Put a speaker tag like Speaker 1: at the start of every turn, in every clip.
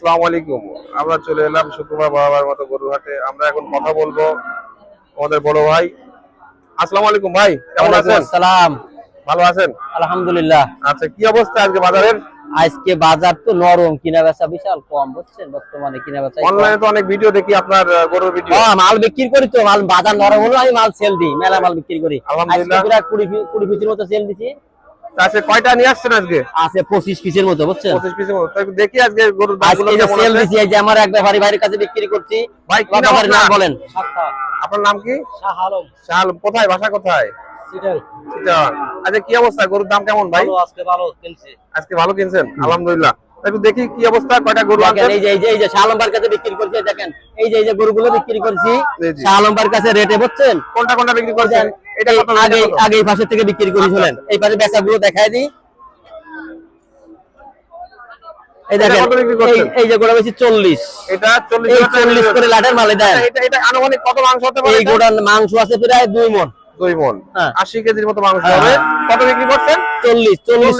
Speaker 1: আসসালামু আলাইকুম। আমরা চলে এলাম শুক্রবার বরাবর মতো গরুর হাটে আমরা এখন কথা বলব আমাদের বড় ভাই। আসসালামু আলাইকুম ভাই কেমন আছেন?
Speaker 2: সালাম
Speaker 1: ভালো আছেন?
Speaker 2: আলহামদুলিল্লাহ।
Speaker 1: আচ্ছা কি অবস্থা আজকে বাজারের?
Speaker 2: আজকে বাজার তো নরম কিনা বেচা বিশাল কম বুঝছেন? বর্তমানে কিনা বেচা
Speaker 1: অনলাইনে তো অনেক ভিডিও দেখি আপনার গরুর ভিডিও
Speaker 2: হ্যাঁ, মাল বিক্রি করি তো মাল বাজার নরম হলো আমি মাল সেল দিই মেলা মাল বিক্রি করি।
Speaker 1: আলহামদুলিল্লাহ।
Speaker 2: প্রায় কুড়ি পি- কুড়ি পিসের মতো সেল দিছি।
Speaker 1: আজকে কয়টা নিয়ে আসছেন আজকে?
Speaker 2: আছে পঁচিশ পিসের মতো বুঝছেন?
Speaker 1: পঁচিশ পিসের মতো। দেখি আজকে গরুর দামগুলো কেমন আছে?
Speaker 2: সেল দিছি যে আমার এক ব্যাপারী ভাইয়ের কাছে বিক্রি করছি
Speaker 1: ভাই কি নাম আপনার?
Speaker 2: বলেন।
Speaker 1: আপনার নাম কি?
Speaker 2: শাহ আলম।
Speaker 1: শাল কোথায়? বাসা কোথায়। আচ্ছা কি অবস্থা? গরুর দাম কেমন ভাই?
Speaker 2: আজকে ভালো কিনছি।
Speaker 1: আজকে ভালো কিনছেন? আলহামদুলিল্লাহ। একটু দেখি কি অবস্থা কয়টা গরু আনছেন
Speaker 2: এই যে এই যে এই যে শাহ আলমবার কাছে বিক্রি করছি দেখেন। এই যে এই যে গরুগুলো বিক্রি করছি আলমবার কাছে রেটে বুঝছেন?
Speaker 1: কোনটা কোনটা বিক্রি করছেন? এটা কত
Speaker 2: আগে আগে এই পাশে থেকে বিক্রি করি চলেন এই পাশে বেচাগুলো দেখায় দিই। এই দেখেন? এই- যে গোড়া বেশি চল্লিশ।
Speaker 1: এটা চল্লিশ
Speaker 2: এই
Speaker 1: হাজার টাকা
Speaker 2: চল্লিশ করে লাটের মালে দেন।
Speaker 1: এটা এটা আনুমানিক কত মাংস হতে পারে
Speaker 2: এই গোড়ার মাংস আছে প্রায় দুই মন।
Speaker 1: দুই মন।
Speaker 2: হ্যাঁ।
Speaker 1: আশি কেজির মতো মাংস হবে
Speaker 2: হ্যাঁ।
Speaker 1: কত বিক্রি করছেন?
Speaker 2: চল্লিশ চল্লিশ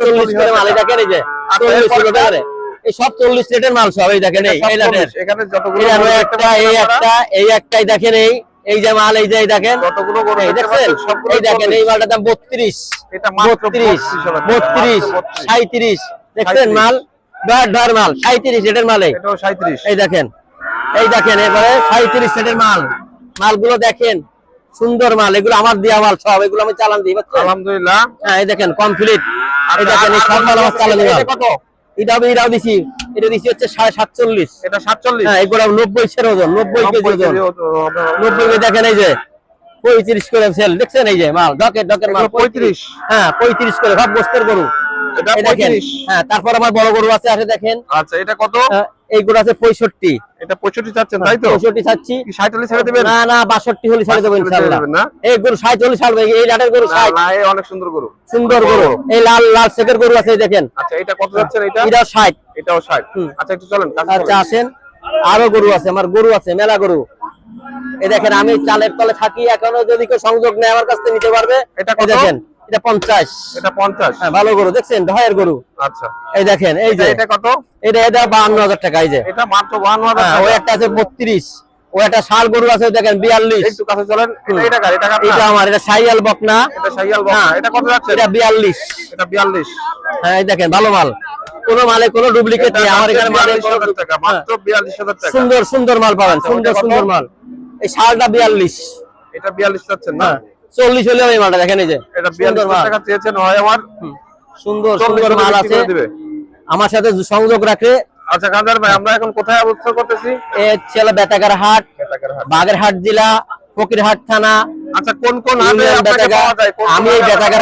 Speaker 1: চল্লিশ
Speaker 2: করে। মালে যে
Speaker 1: আচ্ছা,
Speaker 2: চল্লিশ করে এই সব চল্লিশ রেটের মাল সব এই দেখেন এই
Speaker 1: সব
Speaker 2: এই লাটের
Speaker 1: 40 এখানে যতগুলো
Speaker 2: এই
Speaker 1: গরু
Speaker 2: আরও
Speaker 1: দেখতে
Speaker 2: একটা এই একটা এই একটাই দেখেন এই এই যে মাল এই যে দেখেন।
Speaker 1: যতগুলো গরু
Speaker 2: দেখছেন? এই দেখেন এই মালটার দাম বত্রিশ
Speaker 1: এটা মাত্র 32 হাজার টাকা,
Speaker 2: বত্রিশ
Speaker 1: মাত্র 32
Speaker 2: সাঁত্রিশ দেখছেন মাল? ধর ধর মাল সাঁত্রিশ রেটের মালে।
Speaker 1: এটাও সাঁত্রিশ
Speaker 2: এই দেখেন এই দেখেন এবারে মাল। মালগুলো দেখেন সুন্দর মাল এগুলো আমার দেওয়া মাল সব এগুলো আমি চালান দিই
Speaker 1: আলহামদুলিল্লাহ।
Speaker 2: হ্যাঁ এই দেখেন কমপ্লিট এই দেখেন সব মাল আমার চালান দিই
Speaker 1: এটা কত?
Speaker 2: এটা আমি এটাও দিছি এটা দিছি হচ্ছে সাড়ে সাতচল্লিশ।
Speaker 1: এটা সাতচল্লিশ?
Speaker 2: হ্যাঁ এগুলো নব্বই সের ওজন নব্বই কেজি ওজন নব্বই কেজি দেখেন এই যে পঁয়ত্রিশ করে সেল দেখছেন এই যে মাল ডকের ডকের মাল
Speaker 1: 35
Speaker 2: হ্যাঁ পঁয়ত্রিশ করে সব গোস্তের গরু। দেখেন হ্যাঁ তারপর আমার বড় গরু আছে আছে দেখেন।
Speaker 1: আচ্ছা এটা কত?
Speaker 2: আছে পঁয়ষট্টি।
Speaker 1: এটা পঁয়ষট্টি চাচ্ছেন তাই তো?
Speaker 2: পঁয়ষট্টি ছাড়ছি
Speaker 1: ষাট হলে ছেড়ে দেবেন?
Speaker 2: না না বাষট্টি হলে ছাড়ে দেবো
Speaker 1: 62 ছেড়ে দেবেন না?
Speaker 2: এই গরু ষাট হলে ছাড়বে এই লাটের গরু ষাট।
Speaker 1: অনেক সুন্দর গরু।
Speaker 2: সুন্দর গরু। এই লাল লাল শেখের গরু আছে দেখেন।
Speaker 1: আচ্ছা এটা কত যাচ্ছেন এটা?
Speaker 2: এটাও ষাট।
Speaker 1: এটাও ষাট। আচ্ছা একটু চলেন
Speaker 2: আচ্ছা আসেন। আরও গরু আছে আমার গরু আছে মেলা গরু। এই দেখেন আমি চালের তলে থাকি এখনও যদি কেউ সংযোগ নেয় আমার কাছ থেকে নিতে পারবে।
Speaker 1: এটা
Speaker 2: দেখেন এটা পঞ্চাশ।
Speaker 1: এটা পঞ্চাশ।
Speaker 2: হ্যাঁ ভালো গরু দেখছেন? গরু।
Speaker 1: আচ্ছা।
Speaker 2: এই দেখেন এই যে।
Speaker 1: এটা- কত?
Speaker 2: এটা এটা বাহান্ন হাজার টাকা এই যে।
Speaker 1: এটা মাত্র বাহান্ন হাজার
Speaker 2: হ্যাঁ,
Speaker 1: টাকা।
Speaker 2: ওই একটা আছে বত্রিশ। ওই একটা ষাড় গরু আছে দেখেন বিয়াল্লিশ।
Speaker 1: একটু কাছে চলেন এটা কার? এটা
Speaker 2: এটা আমার এটা সাইয়াল বকনা।
Speaker 1: এটা সাইয়াল বক্স
Speaker 2: হ্যাঁ
Speaker 1: এটা কত যাচ্ছে?
Speaker 2: এটা বিয়াল্লিশ।
Speaker 1: এটা বিয়াল্লিশ।
Speaker 2: হ্যাঁ এই দেখেন ভালো মাল। কোনো মালে কোনো ডুপ্লিকেট নেই। আমার এখানে মালে
Speaker 1: টাকা
Speaker 2: হ্যাঁ,
Speaker 1: মাত্র বিয়াল্লিশ হাজার টাকা।
Speaker 2: সুন্দর সুন্দর মাল পাবেন
Speaker 1: আচ্ছা,
Speaker 2: সুন্দর সুন্দর মাল। এই শালটা বিয়াল্লিশ।
Speaker 1: এটা বিয়াল্লিশ চাচ্ছেন না?
Speaker 2: হ্যাঁ। চল্লিশ এই মালটা দেখেন এই যে।
Speaker 1: হয় আমার?
Speaker 2: সুন্দর সুন্দর মাল আছে। আমার সাথে সংযোগ রাখে।
Speaker 1: আচ্ছা গান্ধার ভাই আমরা এখন কোথায় অবস্থান করতেছি?
Speaker 2: এ ছেলে
Speaker 1: বেতাকার হাট।
Speaker 2: বাগেরহাট জেলা ফকিরহাট থানা।
Speaker 1: আচ্ছা কোন কোন হাটে পাওয়া যায়?
Speaker 2: আমি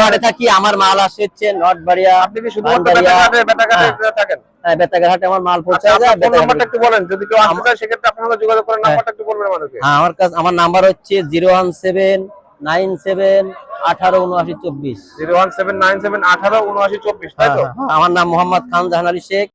Speaker 1: হাটে?
Speaker 2: থাকি আমার মাল আসে হচ্ছে নটবাড়িয়া
Speaker 1: আপনি কি শুধুমাত্র
Speaker 2: বানবাড়িয়া।
Speaker 1: বেতাকারে বেতাকারে
Speaker 2: হ্যাঁ,
Speaker 1: থাকেন?
Speaker 2: হ্যাঁ হাটে আমার মাল
Speaker 1: আচ্ছা
Speaker 2: পৌঁছে যায়
Speaker 1: ফোন নাম্বারটা একটু বলেন। যদি কেউ আসতে চায় সেক্ষেত্রে আপনার সাথে যোগাযোগ করেন নাম্বারটা একটু বলবেন আমাদেরকে।
Speaker 2: হ্যাঁ আমার কাছে আমার নাম্বার হচ্ছে zero one seven nine seven আঠারো উনআশি চব্বিশ।
Speaker 1: Zero one seven nine seven আঠারো উনআশি চব্বিশ তাই তো?
Speaker 2: হ্যাঁ, হ্যাঁ, আমার নাম মোহাম্মদ খান জাহান আলী শেখ।